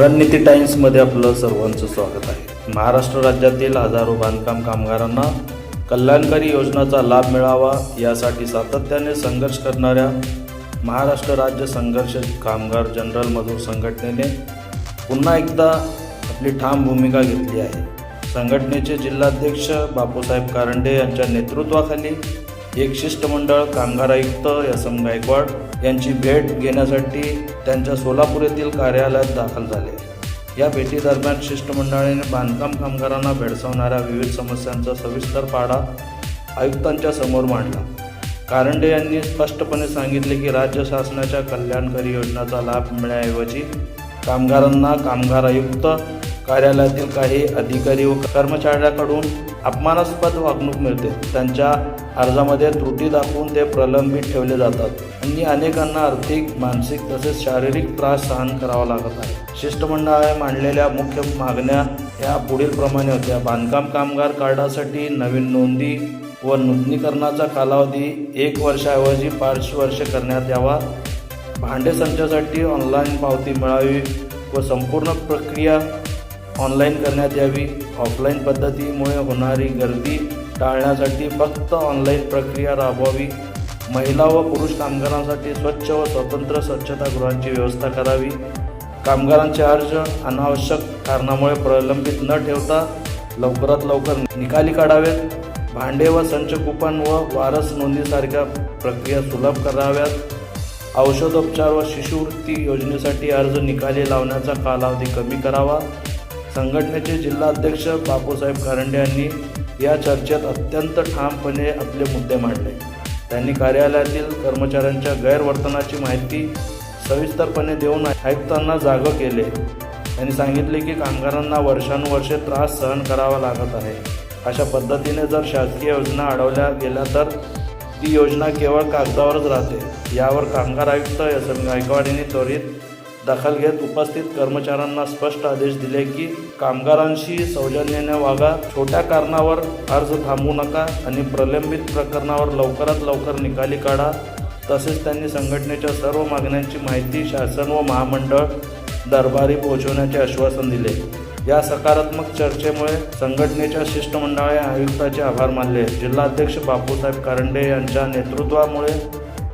रणनीती टाइम्समध्ये आपलं सर्वांचं स्वागत आहे. महाराष्ट्र राज्यातील हजारो बांधकाम कामगारांना कल्याणकारी योजनाचा लाभ मिळावा यासाठी सातत्याने संघर्ष करणाऱ्या महाराष्ट्र राज्य संघर्ष कामगार जनरल मजूर संघटनेने पुन्हा एकदा आपली ठाम भूमिका घेतली आहे. संघटनेचे जिल्हाध्यक्ष बापूसाहेब कारंडे यांच्या नेतृत्वाखाली एक शिष्टमंडळ कामगार आयुक्त एस एम गायकवाड यांची भेट घेण्यासाठी त्यांच्या सोलापूर येथील कार्यालयात दाखल झाले. या भेटीदरम्यान शिष्टमंडळाने बांधकाम कामगारांना भेडसावणाऱ्या विविध समस्यांचा सविस्तर पाडा आयुक्तांच्या समोर मांडला. कारंडे यांनी स्पष्टपणे सांगितले की राज्य शासनाच्या कल्याणकारी योजनाचा लाभ मिळण्याऐवजी कामगारांना कामगार आयुक्त कार्यालयातील काही अधिकारी व कर्मचाऱ्याकडून अपमानास्पद वागणूक मिळते. त्यांच्या अर्जामध्ये त्रुटी दाखवून ते प्रलंबित ठेवले जातात. आणि अनेकांना आर्थिक मानसिक तसेच शारीरिक त्रास सहन करावा लागत आहे. शिष्टमंडळाने मांडलेल्या मुख्य मागण्या या पुढील प्रमाणे होत्या. बांधकाम कामगार कार्डासाठी नवीन नोंदी व नूतनीकरणाचा कालावधी एक वर्षाऐवजी पाच वर्ष करण्यात यावा. भांडे संचासाठी ऑनलाईन पावती मिळावी व संपूर्ण प्रक्रिया ऑनलाईन करण्यात यावी. ऑफलाईन पद्धतीमुळे होणारी गर्दी टाळण्यासाठी फक्त ऑनलाईन प्रक्रिया राबवावी. महिला व पुरुष कामगारांसाठी स्वच्छ व स्वतंत्र स्वच्छतागृहांची व्यवस्था करावी. कामगारांचे अर्ज अनावश्यक कारणामुळे प्रलंबित न ठेवता लवकरात लवकर निकाली काढावेत. भांडे व संच कुपन व वारस नोंदीसारख्या प्रक्रिया सुलभ कराव्यात. औषधोपचार व शिष्यवृत्ती योजनेसाठी अर्ज निकाली लावण्याचा कालावधी कमी करावा. संघटनेचे जिल्हाध्यक्ष बापूसाहेब कारंडे यांनी या चर्चेत अत्यंत ठामपणे आपले मुद्दे मांडले. त्यांनी कार्यालयातील कर्मचाऱ्यांच्या गैरवर्तनाची माहिती सविस्तरपणे देऊन आयुक्तांना जागं केले. त्यांनी सांगितले की कामगारांना वर्षानुवर्षे त्रास सहन करावा लागत आहे. अशा पद्धतीने जर शासकीय योजना अडवल्या गेल्या तर ती योजना केवळ कागदावरच राहते. यावर कामगार आयुक्त एस एम गायकवाड यांनी त्वरित दखल घेत उपस्थित कर्मचाऱ्यांना स्पष्ट आदेश दिले की कामगारांशी सौजन्याने वागा छोट्या कारणावर अर्ज थांबवू नका आणि प्रलंबित प्रकरणावर लवकरात लवकर निकाली काढा. तसेच त्यांनी संघटनेच्या सर्व मागण्यांची माहिती शासन व महामंडळ दरबारी पोहोचवण्याचे आश्वासन दिले. या सकारात्मक चर्चेमुळे संघटनेच्या शिष्टमंडळाने आयुक्ताचे आभार मानले. जिल्हाध्यक्ष बापूसाहेब कारंडे यांच्या नेतृत्वामुळे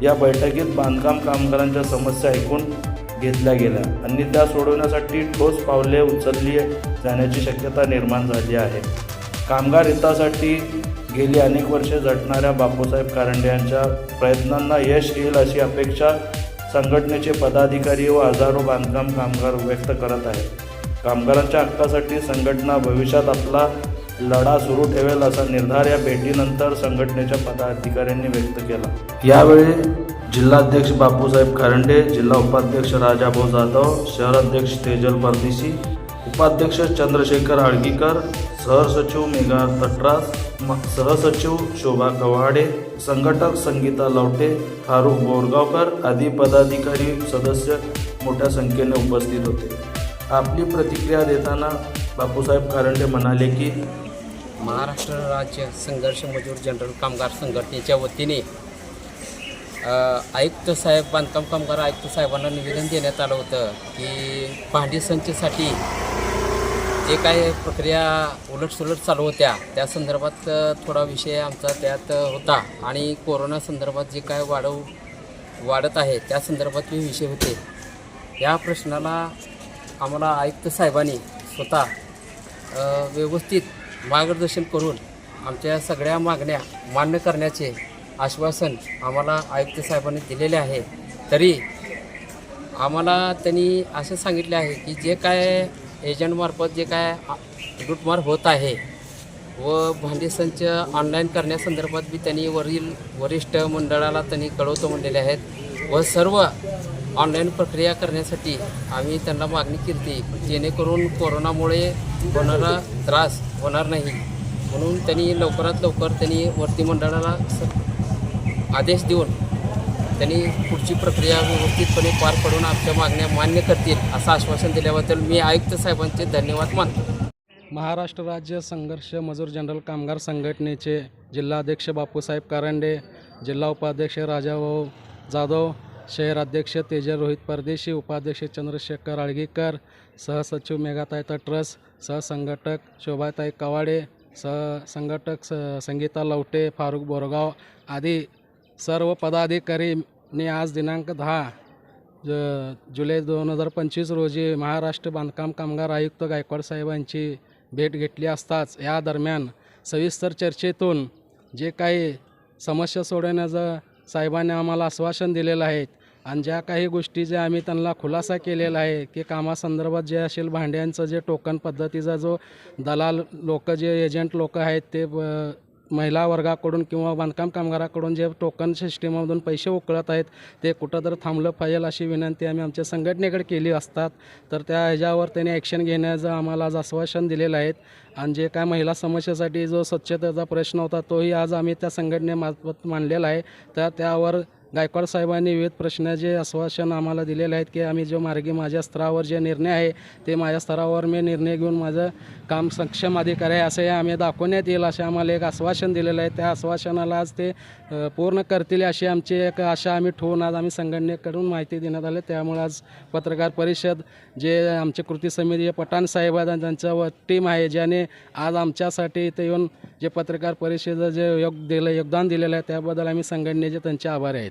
या बैठकीत बांधकाम कामगारांच्या समस्या ऐकून घेतल्या गेल्या. आणि त्या सोडवण्यासाठी ठोस पावले उचलली जाण्याची शक्यता निर्माण झाली आहे. कामगार हितासाठी गेली अनेक वर्षे झटणाऱ्या बापूसाहेब कारंडे यांच्या प्रयत्नांना यश येईल अशी अपेक्षा संघटनेचे पदाधिकारी व हजारो बांधकाम कामगार व्यक्त करत आहेत. कामगारांच्या हक्कासाठी संघटना भविष्यात आपला लढा सुरू ठेवेल असा निर्धार या भेटीनंतर संघटनेच्या पदाधिकाऱ्यांनी व्यक्त केला. यावेळी जिल्हाध्यक्ष बापूसाहेब कारंडे जिल्हा उपाध्यक्ष राजाभाऊ जाधव शहराध्यक्ष तेजल परदेशी उपाध्यक्ष चंद्रशेखर आळगीकर सहसचिव मेघा तटरास सहसचिव शोभा कवाडे संघटक संगीता लवटे फारुख बोरगावकर आदी पदाधिकारी सदस्य मोठ्या संख्येने उपस्थित होते. आपली प्रतिक्रिया देताना बापूसाहेब कारंडे म्हणाले की महाराष्ट्र राज्य संघर्ष मजूर जनरल कामगार संघटनेच्या वतीने आयुक्त साहेब बांधकाम कामगार आयुक्त साहेबांना निवेदन देण्यात आलं होतं की भांडी संचसाठी जे काय प्रक्रिया उलटसुलट चालू होत्या त्या संदर्भात थोडा विषय आमचा त्यात होता. आणि कोरोना संदर्भात जे काय वाढव वाढत आहे त्या संदर्भात हे विषय होते या प्रश्नाला आम्हाला आयुक्त साहेबांनी स्वतः व्यवस्थित मार्गदर्शन करून आमच्या सगळ्या मागण्या मान्य करण्याचे आश्वासन आम्हाला आयुक्त साहेबांनी दिलेले आहे. तरी आम्हाला त्यांनी असं सांगितले आहे की जे काय एजंटमार्फत जे काय लूटमार होत आहे व भांडी संच ऑनलाईन करण्यासंदर्भात बी त्यांनी वरील वरिष्ठ मंडळाला त्यांनी कळवतो म्हणलेले आहेत व सर्व ऑनलाईन प्रक्रिया करण्यासाठी आम्ही त्यांना मागणी केली जेणेकरून कोरोनामुळे होणारा त्रास होणार नाही. म्हणून त्यांनी लवकरात लवकर त्यांनी वरती मंडळाला आदेश देऊन त्यांनी पुढची प्रक्रिया व्यवस्थितपणे पार पडून आमच्या मागण्या मान्य करतील असं आश्वासन दिल्याबद्दल मी आयुक्त साहेबांचे धन्यवाद मानतो. महाराष्ट्र राज्य संघर्ष मजूर जनरल कामगार संघटनेचे जिल्हाध्यक्ष बापूसाहेब कारंडे जिल्हा उपाध्यक्ष राजाभाऊ जाधव शहर अध्यक्ष तेजल रोहित परदेशी उपाध्यक्ष चंद्रशेखर आळगीकर सहसचिव मेघाताई तटरस सहसंघटक शोभाताई कवाडे सहसंघटक स संगीता लवटे फारुख बोरगाव आदी सर्व पदाधिकारींनी आज दिनांक दहा ज जुलै दोन हजार पंचवीस रोजी महाराष्ट्र बांधकाम कामगार आयुक्त गायकवाड साहेबांची भेट घेतली असताच या दरम्यान सविस्तर चर्चेतून जे काही समस्या सोडवण्याचं साहेबांनी आम्हाला आश्वासन दिलेलं आहे आणि ज्या काही गोष्टी ज्या आम्ही त्यांना खुलासा केलेला आहे की कामासंदर्भात जे असेल भांड्यांचं जे टोकन पद्धतीचा जो दलाल लोक जे एजंट लोक आहेत ते ब- महिला वर्गाकडून किंवा बांधकाम कामगाराकडून जे टोकन सिस्टीममधून पैसे उकळत आहेत ते कुठं तर थांबलं पाहिजे अशी विनंती आम्ही आमच्या संघटनेकडे केली असतात. तर त्या ह्याच्यावर त्यांनी ॲक्शन घेण्याचं आम्हाला आज आश्वासन दिलेलं आहे. आणि जे काय महिला समस्येसाठी जो स्वच्छतेचा प्रश्न होता तोही आज आम्ही त्या संघटनेमार्फत मांडलेला आहे. तर त्यावर गायकवाड साहेबांनी विविध प्रश्नाचे आश्वासन आम्हाला दिलेले आहेत की आम्ही जो मार्गी माझ्या स्तरावर जे निर्णय आहे ते माझ्या स्तरावर मी निर्णय घेऊन माझं काम सक्षम अधिकारी आहे असे आम्ही दाखवण्यात येईल असे आम्हाला एक आश्वासन दिलेलं आहे. त्या आश्वासनाला आज ते पूर्ण करतील अशी आमची एक आशा आम्ही ठेवून आज आम्ही संघटनेकडून माहिती देण्यात आली. त्यामुळे आज पत्रकार परिषद जे आमचे कृती समिती पठाण साहेब आहेत आणि त्यांचं टीम आहे ज्याने आज आमच्यासाठी इथे येऊन जे पत्रकार परिषद जे योग दिलं योगदान दिलेलं आहे त्याबद्दल आम्ही संघटनेचे त्यांचे आभारी आहेत.